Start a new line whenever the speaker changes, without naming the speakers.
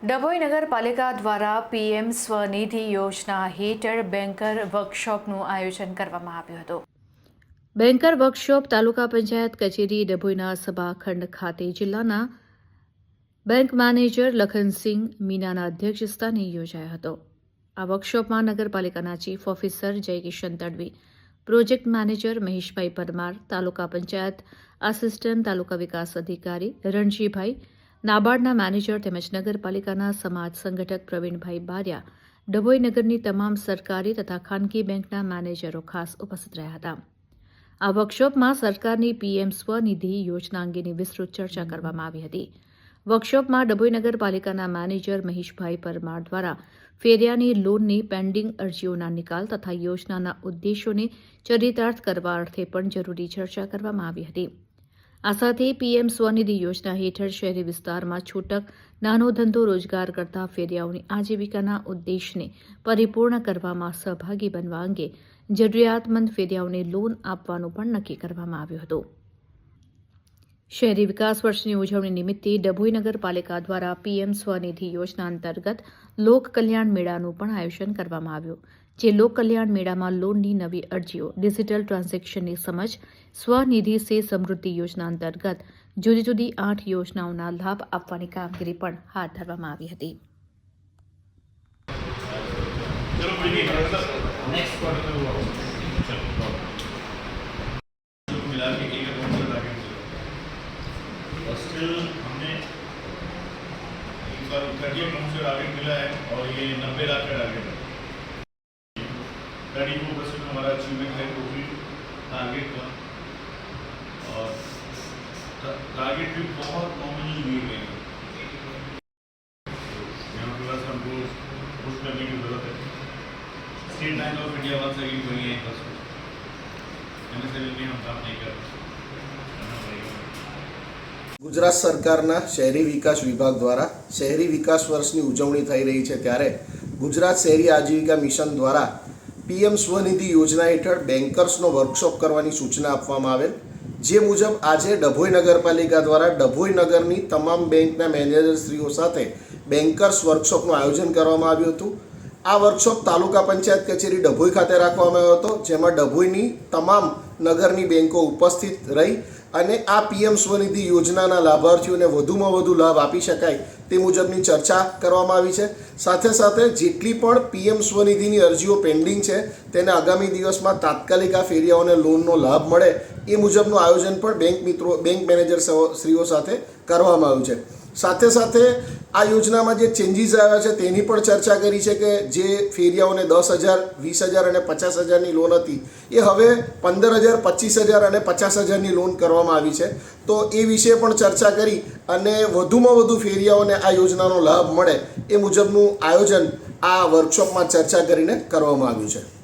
ડભોઈ નગરપાલિકા દ્વારા પીએમ સ્વનિધિ યોજના હેઠળ બેન્કર વર્કશોપનું આયોજન કરવામાં આવ્યું હતું. બેન્કર વર્કશોપ તાલુકા પંચાયત કચેરી ડભોઈના સભાખંડ ખાતે જિલ્લાના બેંક મેનેજર લખનસિંહ મીનાના અધ્યક્ષસ્થાને યોજાયો હતો. આ વર્કશોપમાં નગરપાલિકાના chief officer Jaykishan Tadvi, project manager Maheshbhai Parmar, taluka panchayat assistant taluka વિકાસ અધિકારી રણજીભાઈ નાબાર્ડના મેનેજર તેમજ નગરપાલિકાના સમાજ સંગઠક પ્રવીણભાઈ બારિયા ડભોઈ નગરની તમામ સરકારી તથા ખાનગી બેંકના મેનેજરો ખાસ ઉપસ્થિત રહ્યા હતા. આ વર્કશોપમાં સરકારની પીએમ સ્વનિધિ યોજના અંગેની વિસ્તૃત ચર્ચા કરવામાં આવી હતી. વર્કશોપમાં ડભોઈ નગરપાલિકાના મેનેજર મહેશભાઈ પરમાર દ્વારા ફેરિયાની લોનની પેન્ડિંગ અરજીઓના નિકાલ તથા યોજનાના ઉદ્દેશોને ચરિતાર્થ કરવા અર્થે પણ જરૂરી ચર્ચા કરવામાં આવી હતી. આ સાથે પીએમ સ્વનિધિ યોજના હેઠળ શહેરી વિસ્તારમાં છૂટક, નાનો ધંધો રોજગાર કરતા ફેરિયાઓની આજીવિકાના ઉદ્દેશને પરિપૂર્ણ કરવામાં સહભાગી બનવા અંગે જરૂરિયાતમંદ ફેરિયાઓને લોન આપવાનું પણ નક્કી કરવામાં આવ્યું હતું. શહેરી વિકાસ વર્ષની ઉજવણી નિમિત્તે ડભોઈ નગરપાલિકા દ્વારા પીએમ સ્વનિધિ યોજના અંતર્ગત લોક કલ્યાણ મેળાનું પણ આયોજન કરવામાં આવ્યું. જે લોક કલ્યાણ મેળામાં લોનની નવી અરજીઓ ડિજિટલ ટ્રાન્ઝેક્શનની સમજ સ્વનિધિ સે સમૃદ્ધિ યોજના અંતર્ગત જુદી જુદી આઠ યોજનાઓના લાભ આપવાની કામગીરી પણ હાથ ધરવામાં આવી હતી
चलो कोई नहीं नेक्स्ट क्वार्टर में हुआ चलो मिला के एक अकाउंट से टारगेट और स्टिल हमने इस बार थर्टी अकाउंट से टारगेट मिला है और ये नब्बे लाख का टारगेट है थर्टी फोर परसेंट हमारा अचीवमेंट है टोटल टारगेट का और टारगेट भी बहुत नॉमिनल मीट है यहाँ थोड़ा सा हमको पुश करने की जरूरत है State Bank of India once again going in first MSME में हम काम नहीं कर करना पड़ेगा
ગુજરાત સરકારના શહેરી વિકાસ વિભાગ દ્વારા શહેરી વિકાસ વર્ષની ઉજવણી થઈ રહી છે ત્યારે ગુજરાત શહેરી આજીવિકા મિશન દ્વારા પીએમ સ્વનિધિ યોજના હેઠળ બેન્કર્સનો વર્કશોપ કરવાની સૂચના આપવામાં આવેલ, જે મુજબ આજે ડભોઈ નગરપાલિકા દ્વારા ડભોઈ નગરની તમામ બેંકના મેનેજરશ્રીઓ સાથે બેન્કર્સ વર્કશોપનું આયોજન કરવામાં આવ્યું હતું. આ વર્કશોપ તાલુકા પંચાયત કચેરી ડભોઈ ખાતે રાખવામાં આવ્યો હતો, જેમાં ડભોઈની તમામ નગરની બેન્કો ઉપસ્થિત રહી અને આ પીએમ સ્વનિધિ યોજનાના લાભાર્થીઓને વધુમાં વધુ લાભ આપી શકાય તે મુજબની ચર્ચા કરવામાં આવી છે. સાથે સાથે જેટલી પણ પીએમ સ્વનિધિની અરજીઓ પેન્ડિંગ છે, તેને આગામી દિવસમાં તાત્કાલિક આ ફેરિયાઓને લોનનો લાભ મળે એ મુજબનું આયોજન પણ બેંક મિત્રો, બેંક મેનેજર શ્રીઓ સાથે કરવામાં આવ્યું છે. સાથે સાથે આ યોજનામાં જે ચેન્જીસ આવ્યા છે તેની પણ ચર્ચા કરી છે કે જે ફેરિયાઓને દસ હજાર, વીસ હજાર અને પચાસ હજારની લોન હતી, એ હવે પંદર હજાર, પચીસ હજાર અને પચાસ હજારની લોન કરવામાં આવી છે. તો એ વિશે પણ ચર્ચા કરી અને વધુમાં વધુ ફેરિયાઓને આ યોજનાનો લાભ મળે એ મુજબનું આયોજન આ વર્કશોપમાં ચર્ચા કરીને કરવામાં આવ્યું છે.